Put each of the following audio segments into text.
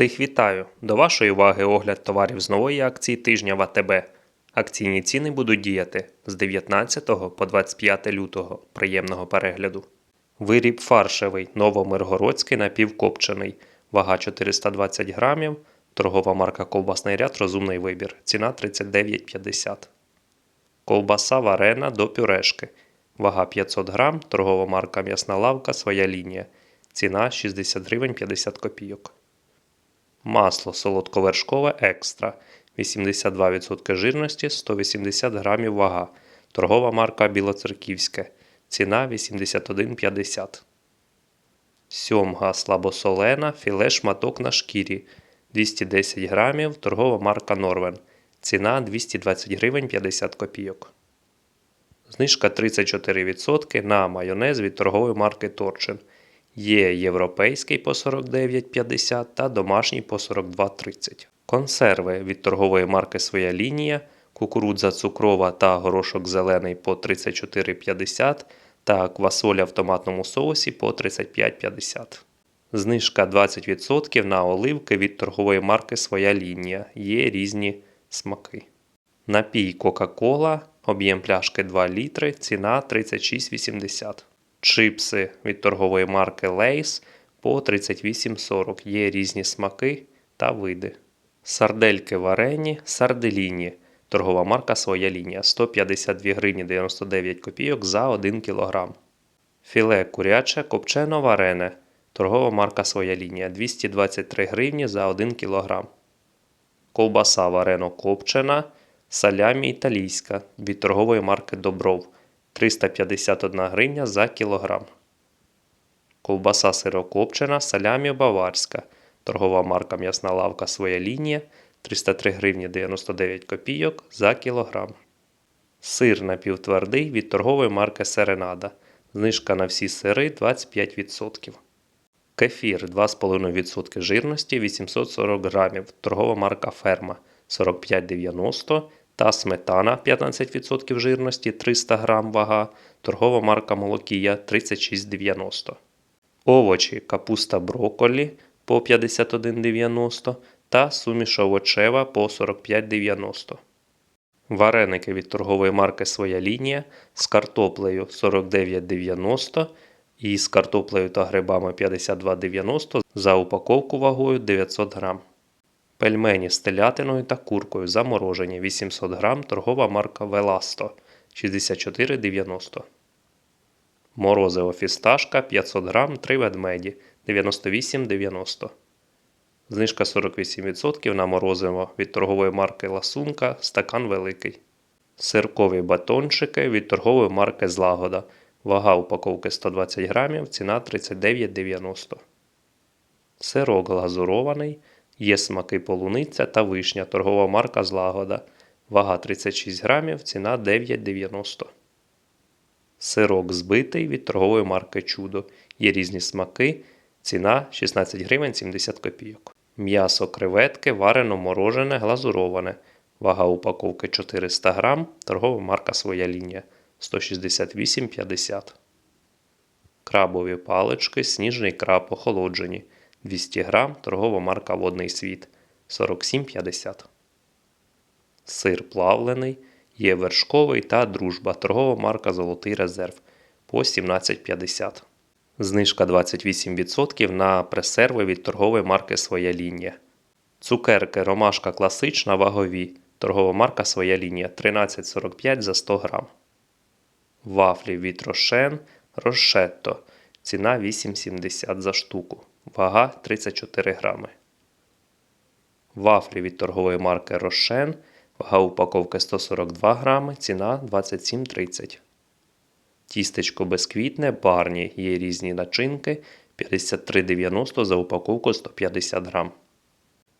Всіх вітаю! До вашої уваги огляд товарів з нової акції тижня в АТБ. Акційні ціни будуть діяти з 19 по 25 лютого. Приємного перегляду. Виріб фаршевий новомиргородський напівкопчений. Вага 420 грамів. Торгова марка Ковбасний ряд Розумний вибір. Ціна 39,50. Ковбаса варена до пюрешки. Вага 500 грам. Торгова марка М'ясна лавка. Своя лінія. Ціна 60 гривень 50 копійок. Масло солодковершкове екстра 82% жирності 180 грамів вага. Торгова марка Білоцерківське. Ціна 81,50. Сьомга слабосолена філе шматок на шкірі 210 грамів. Торгова марка Норвен. Ціна 220 гривень 50 копійок. Знижка 34% на майонез від торгової марки Торчин. Є європейський по 49,50 та домашній по 42,30. Консерви від торгової марки Своя лінія, кукурудза цукрова та горошок зелений по 34,50 та квасоля в томатному соусі по 35,50. Знижка 20% на оливки від торгової марки Своя лінія. Є різні смаки. Напій Кока-Кола, об'єм пляшки 2 літри, ціна 36,80. Чипси від торгової марки Lay's по 38,40. Є різні смаки та види. Сардельки варені, сарделіні. Торгова марка Своя лінія 152 гривні 99 копійок за 1 кг. Філе куряче копчено варене. Торгова марка Своя лінія 223 гривні за 1 кг. Ковбаса варено копчена. Салямі італійська від торгової марки Добров 351 гривня за кілограм. Ковбаса сирокопчена, салямі баварська. Торгова марка М'ясна лавка Своя лінія 303 гривні 99 копійок за кілограм. Сир напівтвердий від торгової марки Серенада. Знижка на всі сири 25%. Кефір 2,5% жирності 840 грамів. Торгова марка Ферма 45,90 та сметана 15% жирності 300 грам вага. Торгова марка Молокія 36,90. Овочі капуста брокколі по 51,90 та суміш овочева по 45,90. Вареники від торгової марки Своя лінія з картоплею 49,90 і з картоплею та грибами 52,90 за упаковку вагою 900 грам. Пельмені з телятиною та куркою заморожені 800 грам торгова марка Веласто 64,90. Морозиво фісташка 500 грам 3 ведмеді 98,90. Знижка 48% на морозиво від торгової марки Ласунка стакан великий. Сиркові батончики від торгової марки Злагода. Вага упаковки 120 грамів, ціна 39,90. Сирок глазурований. Є смаки полуниця та вишня. Торгова марка Злагода. Вага 36 грамів, ціна 9,90. Сирок збитий від торгової марки Чудо. Є різні смаки. Ціна 16 гривень 70 копійок. М'ясо креветки варено морожене глазуроване. Вага упаковки 400 грам. Торгова марка Своя лінія 168,50. Крабові палички, сніжний краб охолоджені 200 грам. Торгова марка Водний світ 47,50. Сир плавлений. Є вершковий та дружба. Торгова марка Золотий резерв по 17,50. Знижка 28% на пресерви від торгової марки Своя лінія. Цукерки Ромашка класична вагові. Торгова марка Своя лінія 13,45 за 100 грам. Вафлі від Рошен Рошетто. Ціна 8,70 за штуку. Вага 34 грами. Вафлі від торгової марки Рошен. Вага упаковки 142 грами. Ціна 27,30. Тістечко безквітне, барні. Є різні начинки 53,90 за упаковку 150 грам.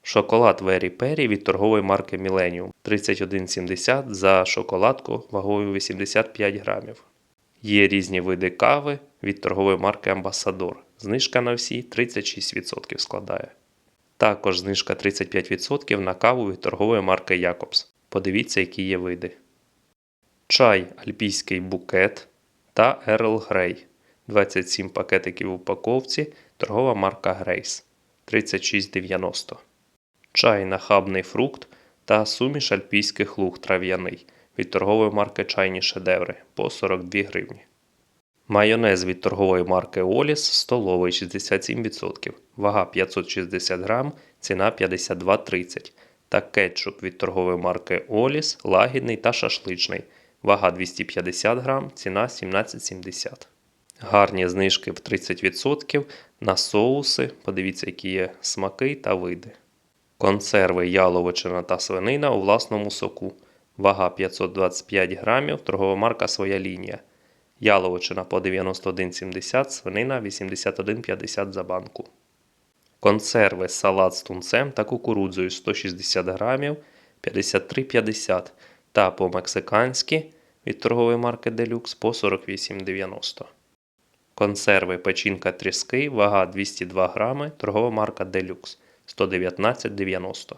Шоколад Вері Пері від торгової марки Millennium 31,70 за шоколадку вагою 85 грамів. Є різні види кави від торгової марки Амбасадор. Знижка на всі 36% складає. Також знижка 35% на каву від торгової марки Якобс. Подивіться, які є види. Чай Альпійський букет та Ерл Грей. 27 пакетиків в упаковці. Торгова марка Грейс. 36,90. Чай нахабний фрукт та суміш альпійських луг трав'яний від торгової марки Чайні шедеври по 42 гривні. Майонез від торгової марки Оліс столовий 67%, вага 560 грам, ціна 52,30. Та кетчуп від торгової марки Оліс лагідний та шашличний, вага 250 грам, ціна 17,70. Гарні знижки в 30% на соуси. Подивіться, які є смаки та види. Консерви яловичина та свинина у власному соку. Вага 525 грамів, торгова марка своя лінія. Яловичина по 91,70, свинина 81,50 за банку. Консерви салат з тунцем та кукурудзою 160 грамів 53,50 та по-мексиканськи від торгової марки Deluxe по 48,90. Консерви печінка тріски, вага 202 грами, торгова марка Deluxe 119,90.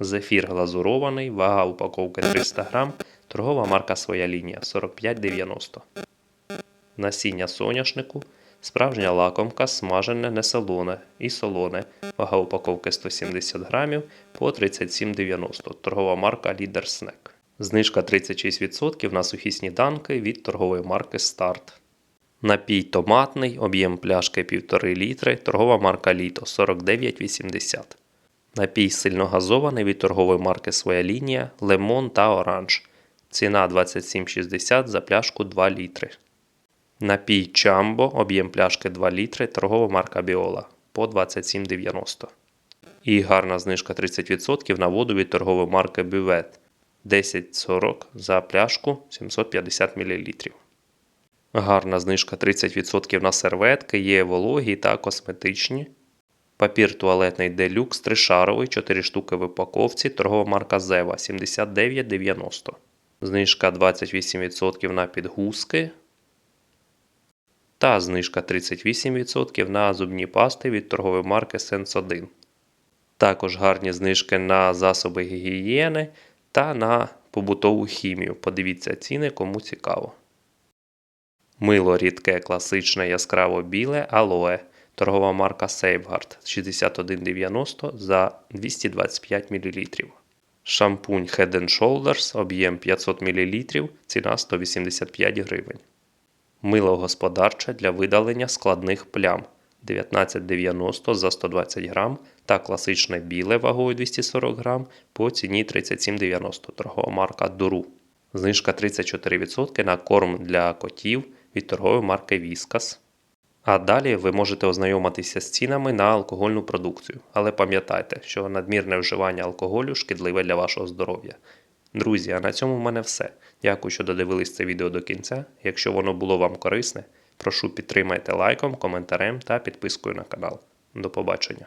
Зефір глазурований, вага упаковки 300 грам, торгова марка своя лінія 45,90. Насіння соняшнику, справжня лакомка, смажене, несолоне і солоне, вага упаковки 170 грамів по 37,90. Торгова марка Leader Snack. Знижка 36% на сухі сніданки від торгової марки Start. Напій томатний, об'єм пляшки 1,5 літри, торгова марка Літо 49,80. Напій сильно газований від торгової марки Своя лінія, лимон та оранж. Ціна 27,60 за пляшку 2 літри. Напій Чамбо, об'єм пляшки 2 літри, торгова марка Біола по 27,90. І гарна знижка 30% на воду від торгової марки Бювет 10,40 за пляшку 750 мл. Гарна знижка 30% на серветки, є вологі та косметичні. Папір туалетний делюкс тришаровий, 4 штуки в упаковці, торгова марка Зева 79,90. Знижка 28% на підгузки. Та знижка 38% на зубні пасти від торгової марки Sense 1. Також гарні знижки на засоби гігієни та на побутову хімію. Подивіться ціни, кому цікаво. Мило рідке, класичне, яскраво біле, алоe. Торгова марка Safeguard 61,90 за 225 мл. Шампунь Head Shoulders об'єм 500 мл, ціна 185 гривень. Мило господарче для видалення складних плям 19,90 за 120 грам та класичне біле вагою 240 грам по ціні 37,90 торгова марка Дуру. Знижка 34% на корм для котів від торгової марки Whiskas. А далі ви можете ознайомитися з цінами на алкогольну продукцію. Але пам'ятайте, що надмірне вживання алкоголю шкідливе для вашого здоров'я. Друзі, а на цьому в мене все. Дякую, що додивились це відео до кінця. Якщо воно було вам корисне, прошу підтримайте лайком, коментарем та підпискою на канал. До побачення.